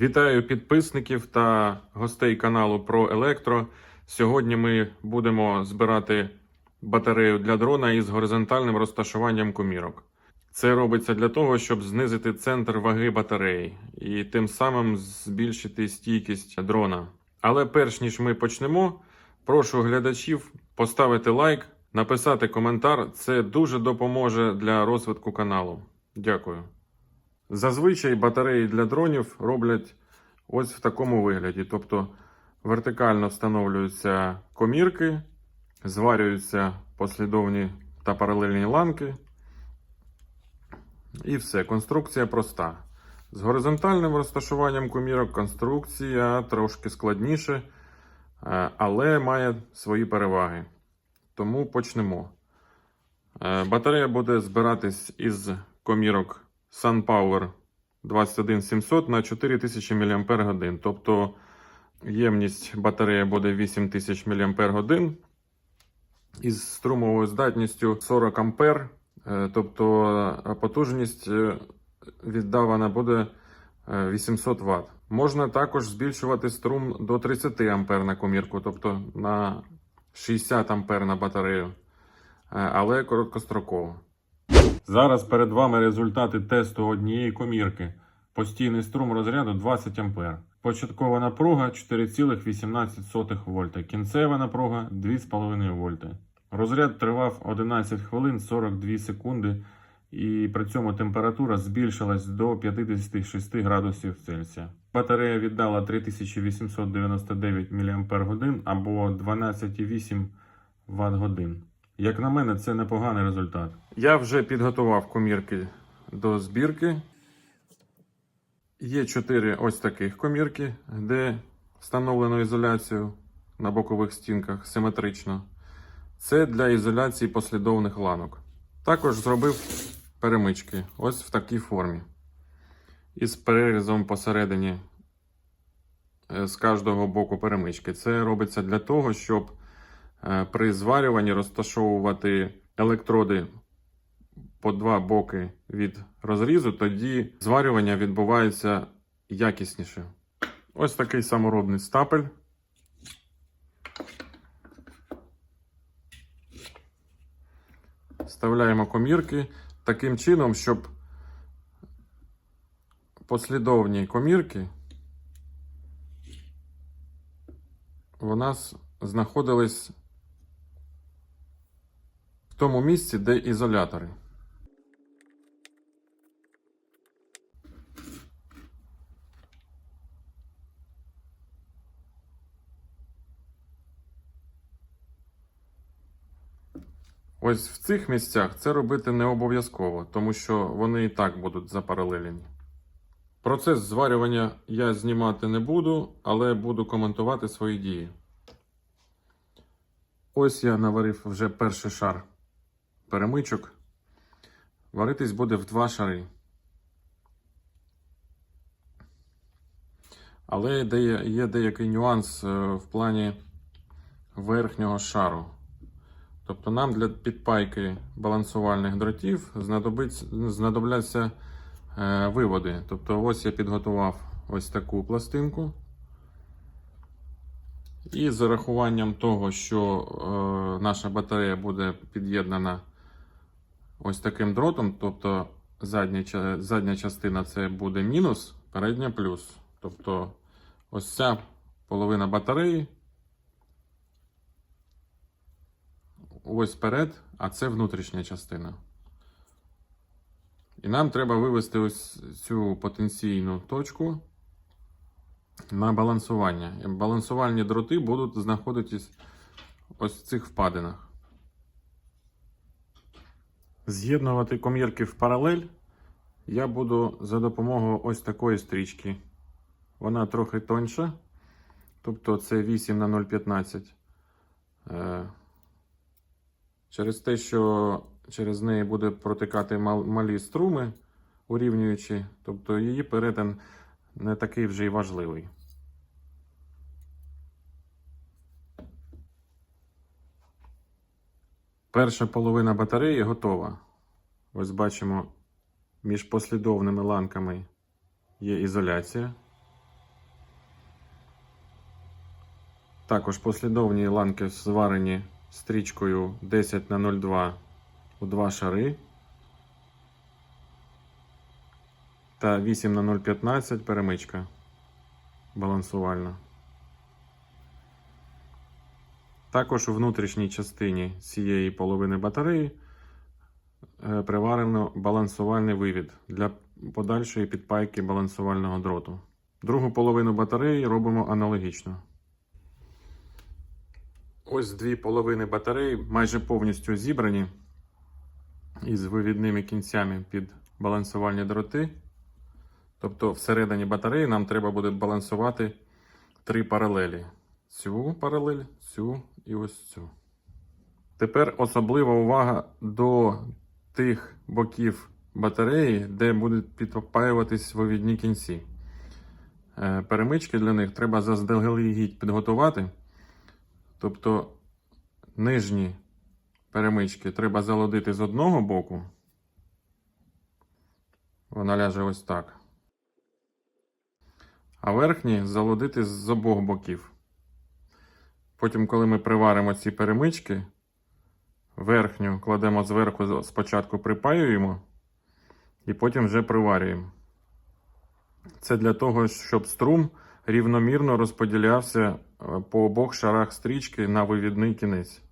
Вітаю підписників та гостей каналу про електро. Сьогодні ми будемо збирати батарею для дрона із горизонтальним розташуванням комірок. Це робиться для того, щоб знизити центр ваги батареї і тим самим збільшити стійкість дрона. Але перш ніж ми почнемо, прошу глядачів поставити лайк, написати коментар. Це дуже допоможе для розвитку каналу. Дякую. Зазвичай батареї для дронів роблять ось в такому вигляді. Тобто вертикально встановлюються комірки, зварюються послідовні та паралельні ланки. І все. Конструкція проста. З горизонтальним розташуванням комірок конструкція трошки складніше, е, але має свої переваги. Тому почнемо. Е, Батарея буде збиратись із комірок SunPower 21700 на 4000 мАч. Тобто ємність батареї буде 8000 мАч із струмовою здатністю 40 А. Е, Тобто е, потужність е, віддавана буде е, 800 Вт. Можна також збільшувати струм до 30 А на комірку, тобто на 60 А на батарею, але короткостроково. Зараз перед вами результати тесту однієї комірки. Постійний струм розряду 20 А. Початкова напруга 4,18 вольта. Кінцева напруга 2,5 вольти. Розряд тривав 11 хвилин 42 секунди, і при цьому температура збільшилась до 56 градусів Цельсія. Батарея віддала 3899 мАч або 12,8 Вт годин. Як на мене, це непоганий результат. Я вже підготував комірки до збірки. Є чотири ось таких комірки, де встановлено ізоляцію на бокових стінках симетрично. Це для ізоляції послідовних ланок. Також зробив перемички ось в такій формі. Із перерізом посередині е, з кожного боку перемички. Це робиться для того, щоб при зварюванні розташовувати електроди по два боки від розрізу, тоді зварювання відбувається якісніше. Ось такий саморобний стапель. Вставляємо комірки таким чином, щоб послідовні комірки у нас знаходились тому місці, де ізолятори. Ось в цих місцях це робити не обов'язково, тому що вони і так будуть запаралелені. Процес зварювання я знімати не буду, але буду коментувати свої дії. Ось я наварив вже перший шар перемичок. Варитись буде в два шари. Але є деякий нюанс е, в плані верхнього шару. Тобто нам для підпайки балансувальних дротів знадобляться е, виводи. Тобто, ось я підготував ось таку пластинку. І з урахуванням того, що е, наша батарея буде під'єднана ось таким дротом, тобто задня, задня частина це буде мінус, передня плюс. Тобто ось ця половина батареї. ось перед, а це внутрішня частина. І нам треба вивести ось цю потенційну точку на балансування. І Балансувальні дроти будуть знаходитись ось в цих впадинах. З'єднувати комірки в паралель я буду за допомогою ось такої стрічки. Вона трохи тоньша, тобто це 8 на 0,15. Е, Через те, що через неї буде протикати малі струми, урівнюючи, тобто її перетин не такий вже й важливий. Перша половина батареї готова. Ось бачимо, між послідовними ланками є ізоляція. Також послідовні ланки зварені стрічкою 10 на 02 у два шари та 8 на 015 перемичка балансувальна. Також у внутрішній частині цієї половини батареї е, приварено балансувальний вивід для подальшої підпайки балансувального дроту. Другу половину батареї робимо аналогічно. Ось дві половини батареї майже повністю зібрані із вивідними кінцями під балансувальні дроти. Тобто всередині батареї нам треба буде балансувати три паралелі: цю паралель, цю і ось цю. Тепер особлива увага до тих боків батареї, де будуть підпаюватись вивідні кінці. Е, Перемички для них треба заздалегідь підготувати. Тобто нижні перемички треба залодити з одного боку. Вона ляже ось так. А верхні залодити з обох боків. Потім, коли ми приваримо ці перемички, верхню кладемо зверху, спочатку припаюємо і потім вже приварюємо. Це для того, щоб струм рівномірно розподілявся е, по обох шарах стрічки на вивідний кінець.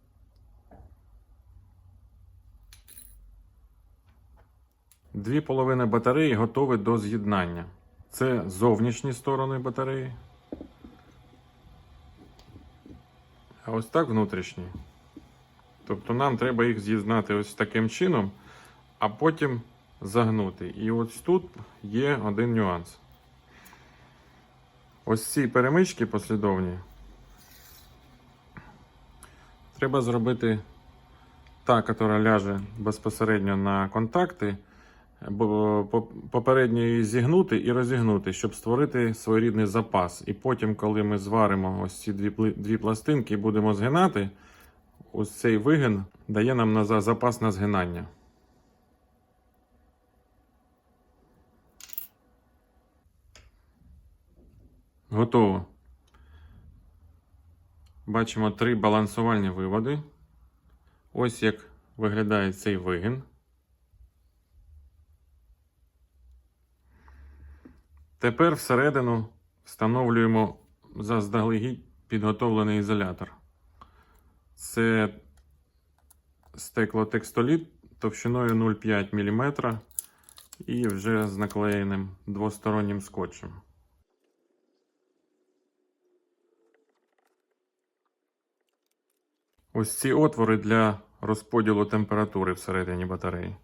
Дві половини батареї готові до з'єднання. Це зовнішні сторони батареї. А ось так внутрішні. Тобто нам треба їх з'єднати ось таким чином, а потім загнути. І ось тут є один нюанс. Ось ці перемички послідовні. Треба зробити та, яка ляже безпосередньо на контакти, попередньо зігнути і розігнути, щоб створити своєрідний запас. І потім, коли ми зваримо ось ці дві, дві пластинки і будемо згинати, ось цей вигин дає нам на запас на згинання. Готово. Бачимо три балансувальні виводи. Ось як виглядає цей вигін. Тепер всередину встановлюємо заздалегідь підготовлений ізолятор. Це стеклотекстоліт товщиною 0,5 мм і вже з наклеєним двостороннім скотчем. Ось ці отвори для розподілу температури всередині батареї.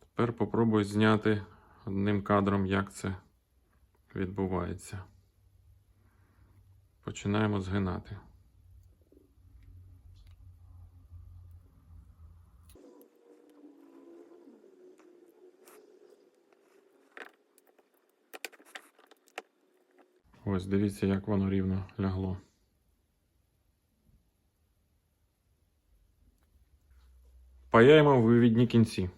Тепер попробую зняти одним кадром, як це відбувається. Починаємо згинати. Ось дивіться, як воно рівно лягло. Паяємо вивідні кінці.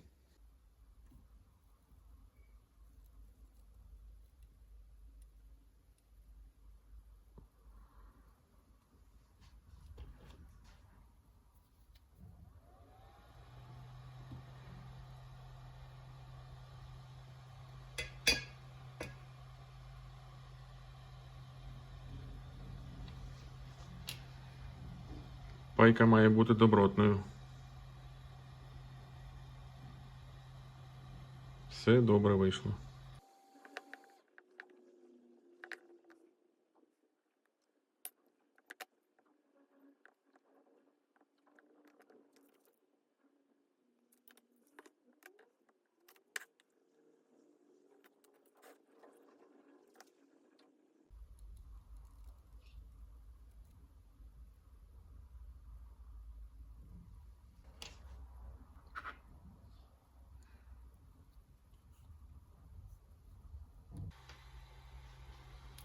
Пайка має бути добротною. Все добре вийшло.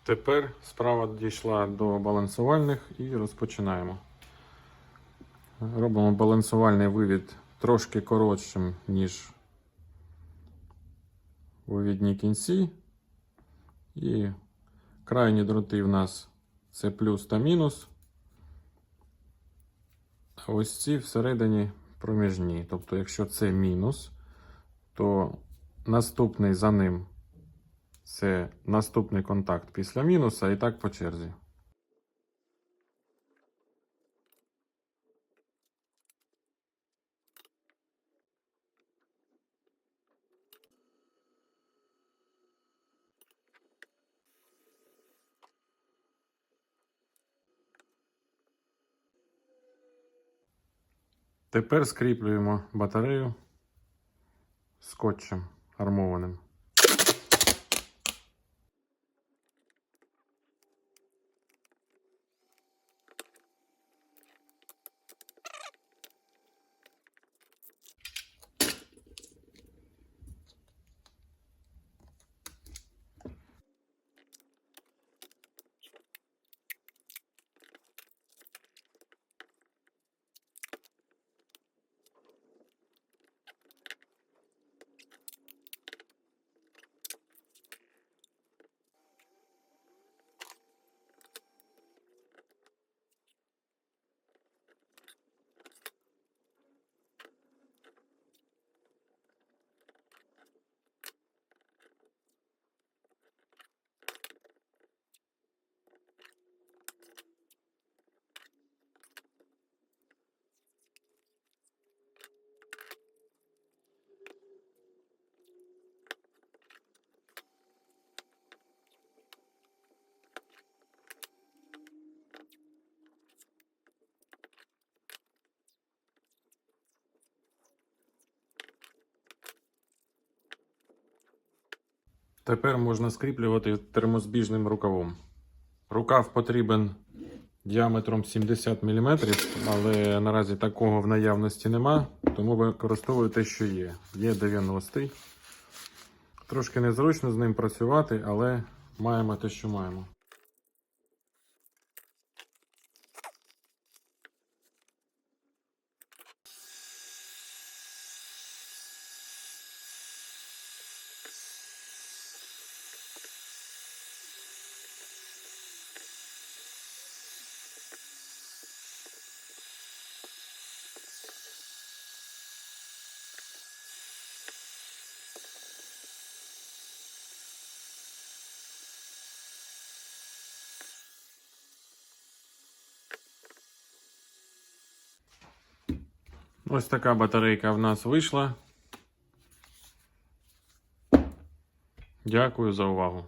Тепер справа дійшла до балансувальних і розпочинаємо. Робимо балансувальний вивід трошки коротшим, ніж вивідні кінці. І крайні дроти в нас це плюс та мінус. А ось ці всередині проміжні. Тобто, якщо це мінус, то наступний за ним це наступний контакт після мінуса, і так по черзі. Тепер скріплюємо батарею скотчем армованим. Тепер можна скріплювати термозбіжним рукавом. Рукав потрібен діаметром 70 мм, але наразі такого в наявності нема, тому використовую те, що є. Є 90 Трошки незручно з ним працювати, але маємо те, що маємо. Ось така батарейка в нас вийшла. Дякую за увагу.